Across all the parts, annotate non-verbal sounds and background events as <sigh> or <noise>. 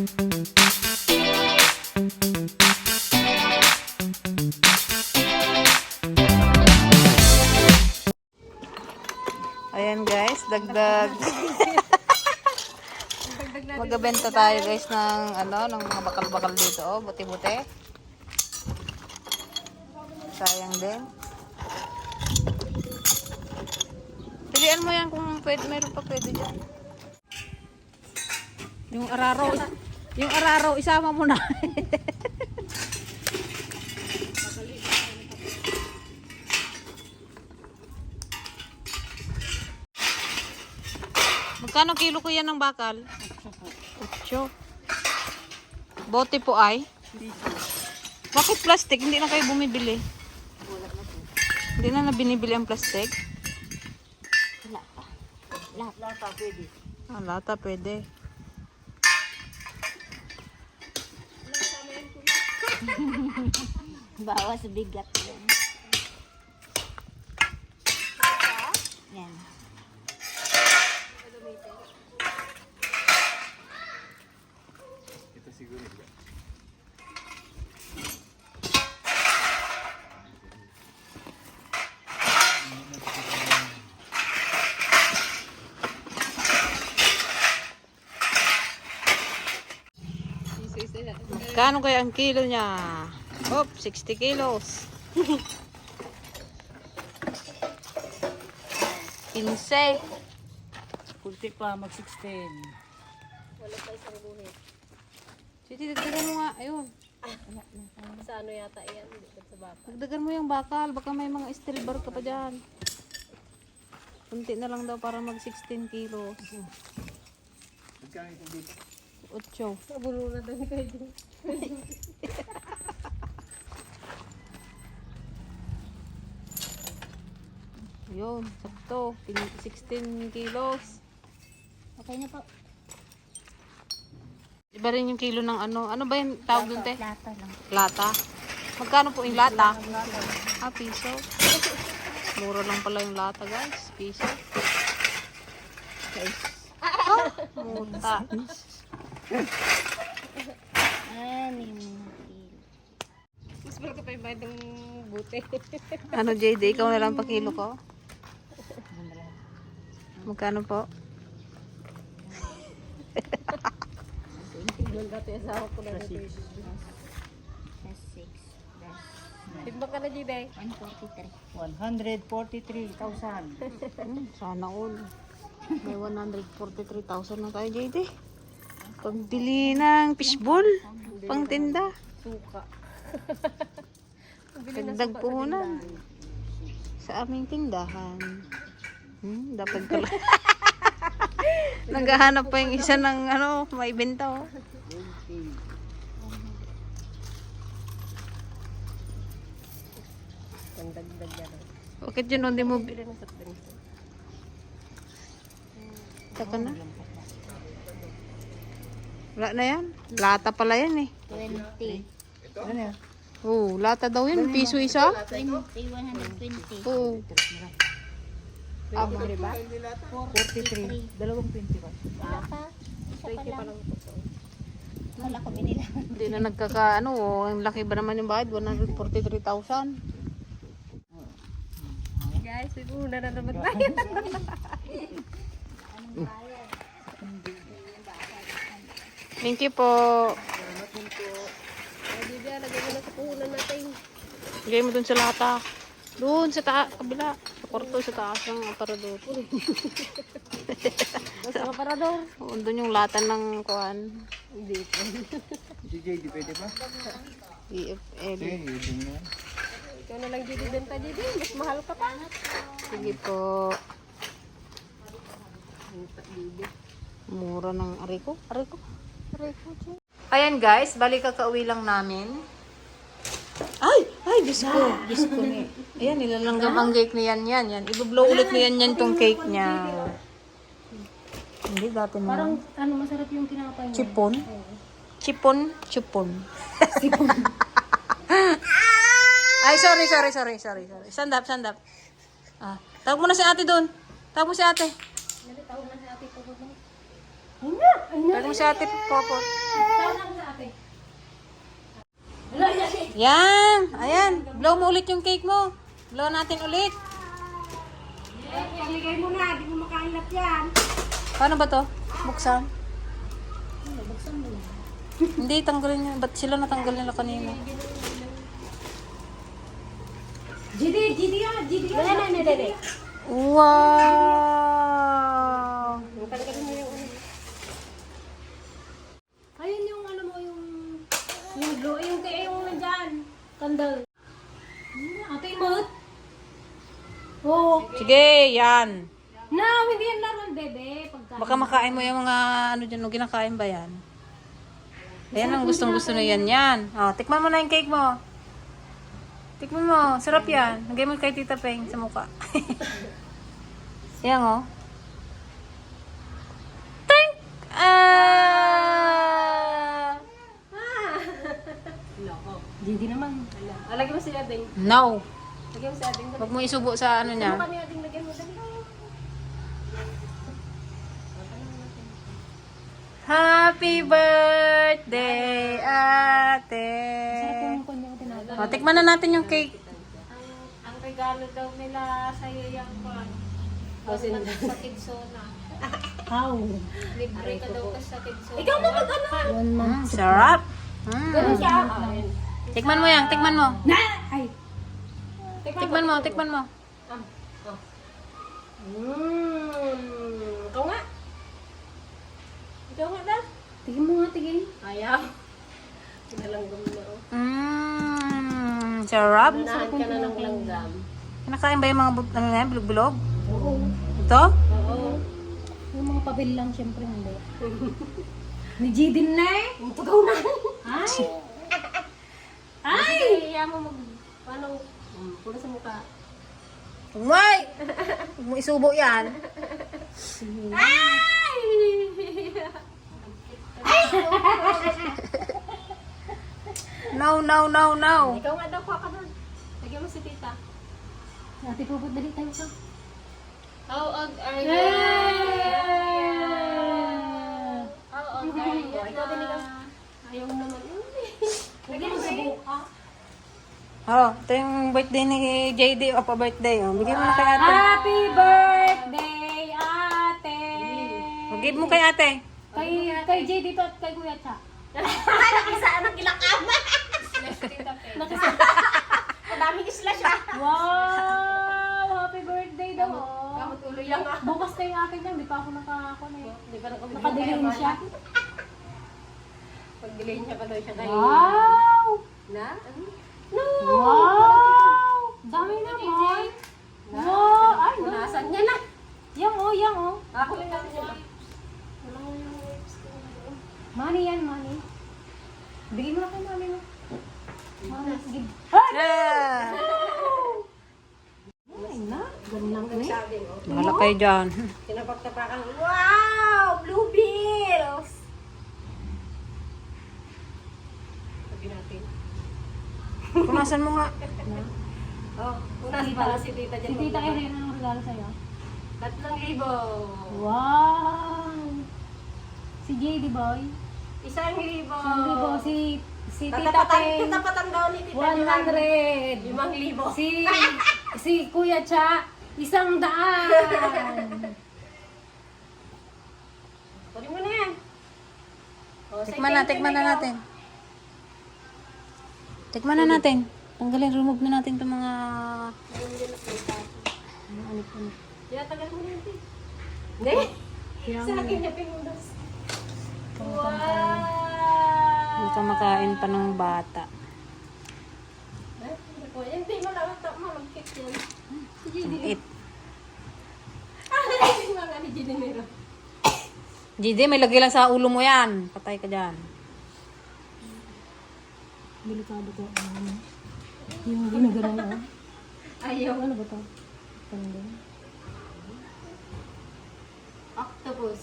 Ayan guys, dagdag. Magbebenta tayo guys ng ano, ng mga bakal-bakal dito, oh, buti-buti. Sayang din. Pilihan mo yan kung pwede, meron pa pwede dyan. Yung araro, yung araro, isama mo na. <laughs> Magkano kilo ko yan ng bakal? Ocho. Bote po ay? Bakit plastic? Hindi na kayo bumibili. Hindi na na binibili ang plastic? Lata, pwede. Ah, lata pwede. Bawas bigat yun. Yan. Magkano kaya ang kilo niya? Hop, 60 kilos. 15. Kunti pa, mag-16. Sige, dagdagan mo nga. Ayun. Sa ano yata yan, dito sa baba. Dagdagan mo yung bakal. Baka may mga steel bar ka pa dyan. Kunti na lang daw para mag 16 kilos. Ocho. Nabulo na daw ni kayo <laughs> Yun, sakto. Pin- 16 kilos. Okay na po. Iba rin yung kilo ng ano. Ano ba yung tawag dun, te? Lata lang. Lata. Magkano po yung lata? Ah, piso. Mura lang pala yung lata, guys. Piso. Guys. Ah, muta. Anim na kilo. Mas malaki pa yung bayad ng buti. <laughs> Ano, JD? Ikaw na lang pa kilo ko? Magkano po? Doon dati asawa ko na dito. Plus 6. Plus Timbang ka na, Jiday. 143. 143,000. Hmm, sana all. May 143,000 na tayo, JD. Pagbili ng fishball. Pang tinda. Suka. Dagdag puhunan. Sa aming tindahan. Hmm, dapat ko lang. <laughs> Naghahanap pa yung isa ng ano, may benta oh. Ang dagdag yan. Bakit yun hindi mo drinks. Saka na? Wala na yan. Lata pala yan eh. 20. Oo, lata daw yun. Piso isa? 20. 120. Oo. Ah, bumili ba? 43. Dalawang 20 ba? Wala pa. Isa pa 20 pa lang. Wala ko binila. Hindi na nagkaka, ano, oh, ang laki ba naman yung bayad? 143,000. Guys, may puhunan na naman tayo. Thank you po. Ay, Jiday, lagyan mo na sa puhunan natin. Bigay mo dun sa lata. Doon sa taas, kabila. Kwarto, sa taas ng aparador. Sa kaparador. Oo, doon yung lata ng kuan. Hindi pa. DJ, di pwede ba? EFL. Eh, yun na. Ikaw na lang, Jiday, benta, Jiday. Mas mahal ka pa. Sige po. Mura ng ariko. Ariko. Ariko. Ayan guys, balik kakauwi lang namin. Ay! Ay, Diyos ko. Diyos ko ni. Ayan, nilalanggam ang cake ni Yan Yan. yan. Ibublow ulit ni Yan Yan tong cake niya. Hindi, dati na. Parang, ano, masarap yung tinapay niya. Chipon? Chipon? Chipon. <laughs> Ay, sorry, sorry, sorry, sorry, sorry. Stand up, stand up. Ah, tawag mo na si ate doon. Tawag mo si ate. Tawag mo si ate, Popot. Yan! Ayan! Blow mo ulit yung cake mo. Blow natin ulit. Paligay mo na, di mo makainlat yan. Paano ba to? Buksan? Hindi, tanggalin nyo. Ba't sila natanggal nila kanina? GD, GD yan, GD yan. Wala na, dede. Wow! Ayun yung ano mo, yung... Yung glow, yung nandyan. Candle. Hmm, Ate Imot. Oh. Sige, yan. No, hindi yan laruan, bebe. Pagka... Baka makain mo yung mga ano dyan. No, kinakain ba yan? Ayan ang gustong gusto na yan. Yan. Oh, tikman mo na yung cake mo. Tikman mo. Sarap yan. Lagay mo kay Tita Peng sa mukha. <laughs> yan oh. Tink! Ah! GD naman. Ah, lagyan mo si Ading. No. Lagyan mo si Ading. Huwag mo isubo sa ano niya. Kami Ading, lagyan mo. Dali. Happy birthday, ate. O, tikman na natin yung cake. Ang regalo daw nila sa yung kwan. Kasi sa Kidsona. How? Libre ka daw ka sa Kidsona. Ikaw na mag-ano? Mm, sarap. Mm. Ganun siya. Tikman mo yan, tikman mo. Na! Ay! Tikman mo, tikman mo. Mmm. Ikaw nga. Ikaw nga daw. Tigin mo nga, tigin. Ayaw. Pinalanggam na oh. Mmm, sarap. Unahan ka na ng langgam. Kinakain ba yung mga ano na yan, bilog-bilog? Oo. Ito? Oo. Yung mga pabil lang, syempre hindi. <laughs> Ni din na eh. Ikaw na. Ay! Ay! Kaya mo mag... Paano? Um, pula sa mukha. Umay! Mo isubo yan. Ay! No, no, no, no. Ikaw nga daw, kuha ka doon. Lagyan mo si tita. Ate, puput dali tayo ka. How old are you? How old are you? Ikaw din ikaw. Ayaw mo sa buka. Oh, ito yung birthday ni JD. O, pa-birthday. Oh. Bigyan mo na kay ate. Happy birthday, ate! O, give mo kay ate. Kay, kay Jay dito at kay Kuya Cha. Nakisa. Madaming slash ah. Wow! Happy birthday daw. oh. Kamot ulo yan ah. Bukas kayo akin yan. Di pa ako naka, ako na eh. Di ba Nakadilim siya. Pag-delay niya pa daw siya kayo. Wow! Na? No! Wow! Dami naman. Wow! Ay, no. Punasan niya na. Yang oh, yang oh. Ako lang natin siya. Money yan, money. Bigay mo na kay mami mo. Mami, sige. Ay! Yeah. Ay na, ganun lang mo. Wala kayo dyan. Tinapaktapakan. Wow! Blue bills! Sabi natin. Punasan mo nga. Oh, unas pala si tita Si dyan. Tita Irene, anong regalo sa'yo? Tatlong libo. Wow! Si JD Boy. Isang libo. Isang libo. Si, si Tita Tatapatan, Peng. tatapatan daw ni tita Joan. 100. Limang libo. Si, si Kuya Cha, isang daan. Kunin mo na yan. Oh, say Tikman na, thank you tikman na natin. Tikman na natin. Tanggalin, remove na natin itong mga... Tinatagal mo na yun. Ti. Hindi. Sa akin niya pinundas. Wow! Hindi ka makain pa ng bata. Eh, hindi ko. Yan, di mo lang ito. Malagkit yan. It. Ah, <laughs> yung mga ni Ginimero. JD, may lagay lang sa ulo mo yan. Patay ka dyan. Delikado ko. Ano? Yung ginagano mo. Ayaw. Ano ba to? Tanda. Octopus.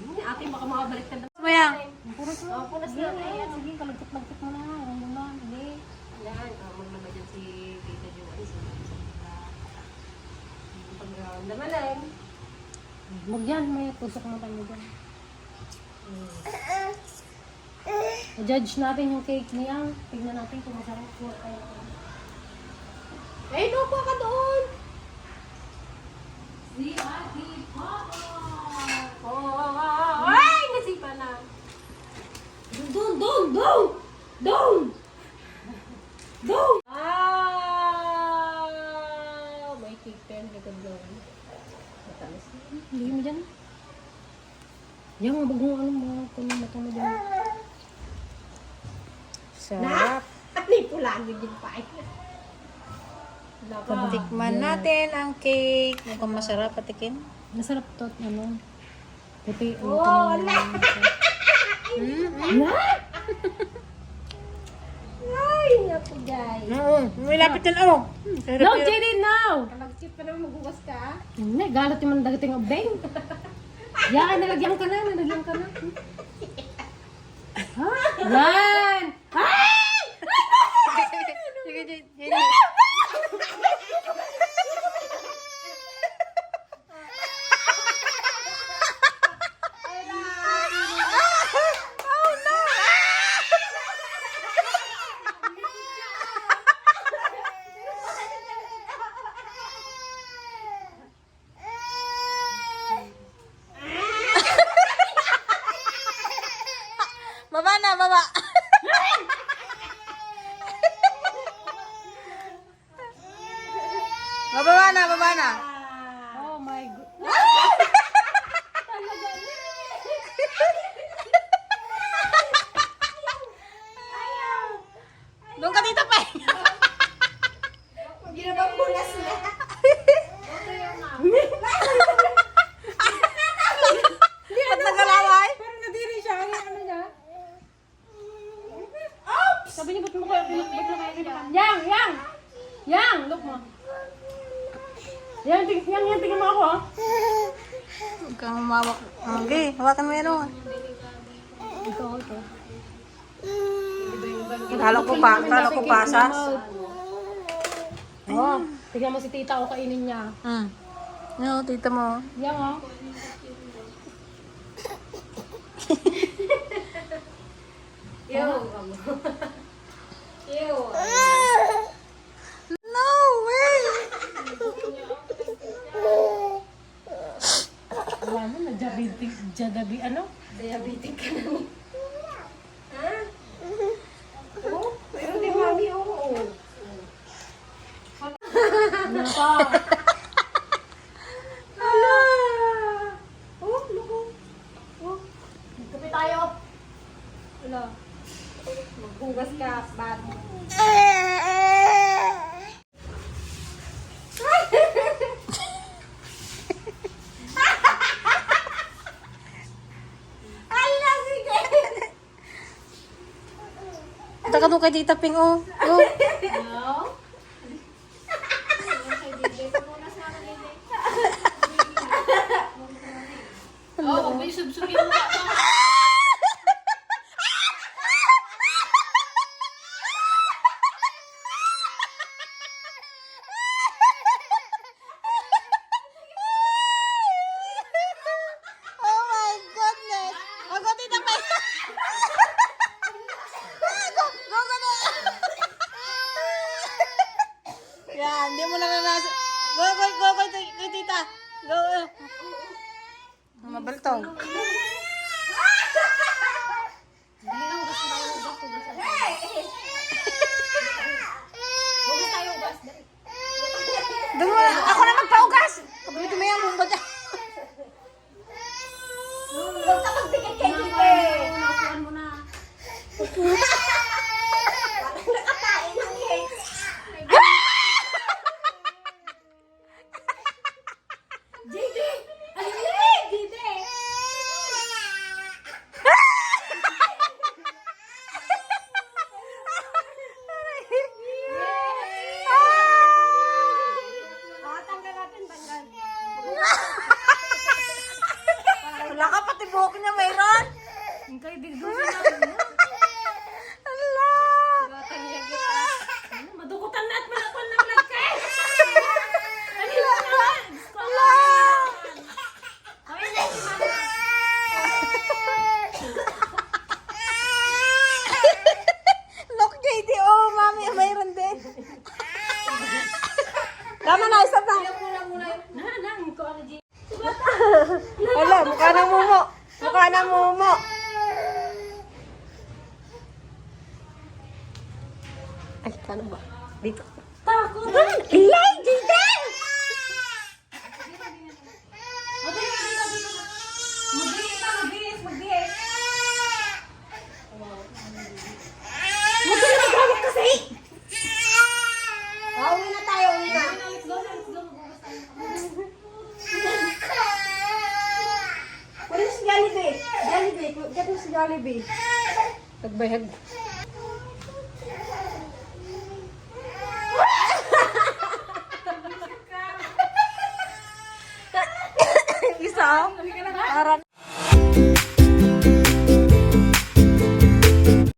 Ay, Ate, baka makabalik ka na. Mo yan. Punas mo. Oh, punas na. Ayan, sige, kalagkit-lagkit mo na. Ayan mo na. Hindi. Yan, oh, maglagay dyan si Tita Joan. Sa pag naman lang. Huwag yan, may tusok mo tayo dyan. Judge natin yung cake niya. Tignan natin kung masarap po. Eh, doon ka doon. Si Ate Papa! Oh, ay, nasipa na. Doon, doon, doon! Doon! Doon! Ah, may cake pen, likod lang. Matalas na. Hindi mo dyan. Yan, mabag mo ano mo. Kung mata mo dyan. Sarap. <laughs> Ano yung pulagi din pa. Tikman natin ang cake. Mukhang masarap patikin. Masarap to. Ano? Puti. Oh, wala. <laughs> Na? Ay, naku guys. Oo, may lapit yan oh. Sarap No. JD, no! Mag-chip pa naman maghugas ka. Hindi, galat yung mga dagating of bang. <laughs> Yan, nalagyan ka na, nalagyan ka na. Ha? Yan! Baba na, baba. <laughs> Bababa na, baba na. Oh my God. Doon ka dito pa. Hindi na ba pulas na? Ba't nagalaway? Parang nadiri siya. Ano ano niya? Sabi niya, ba't mo kayo pinakbit na kayo kinakain? Yang! Yang! Yang! Look mo. Yang, ting yang, yang, tingnan mo ako ah. Huwag kang humawak. Okay, hawakan mo yan oh. Ito, ito. Kala ko pa, kala ko pasas. Oh, tignan mo si tita o kainin niya. Hmm. No, tita mo. Yang oh. <laughs> Yo. Yo. No way! Wala na, na-diabetic, jadabi, ano? Diabetic ka na ni. Ha? Oh, pero di mami, oo. Ano pa? Hala! Oh, loko. Oh, Kape tayo. wala. Maghugas ka, bad. Taka doon kay tita Ping oh. Oh. Oh, mo si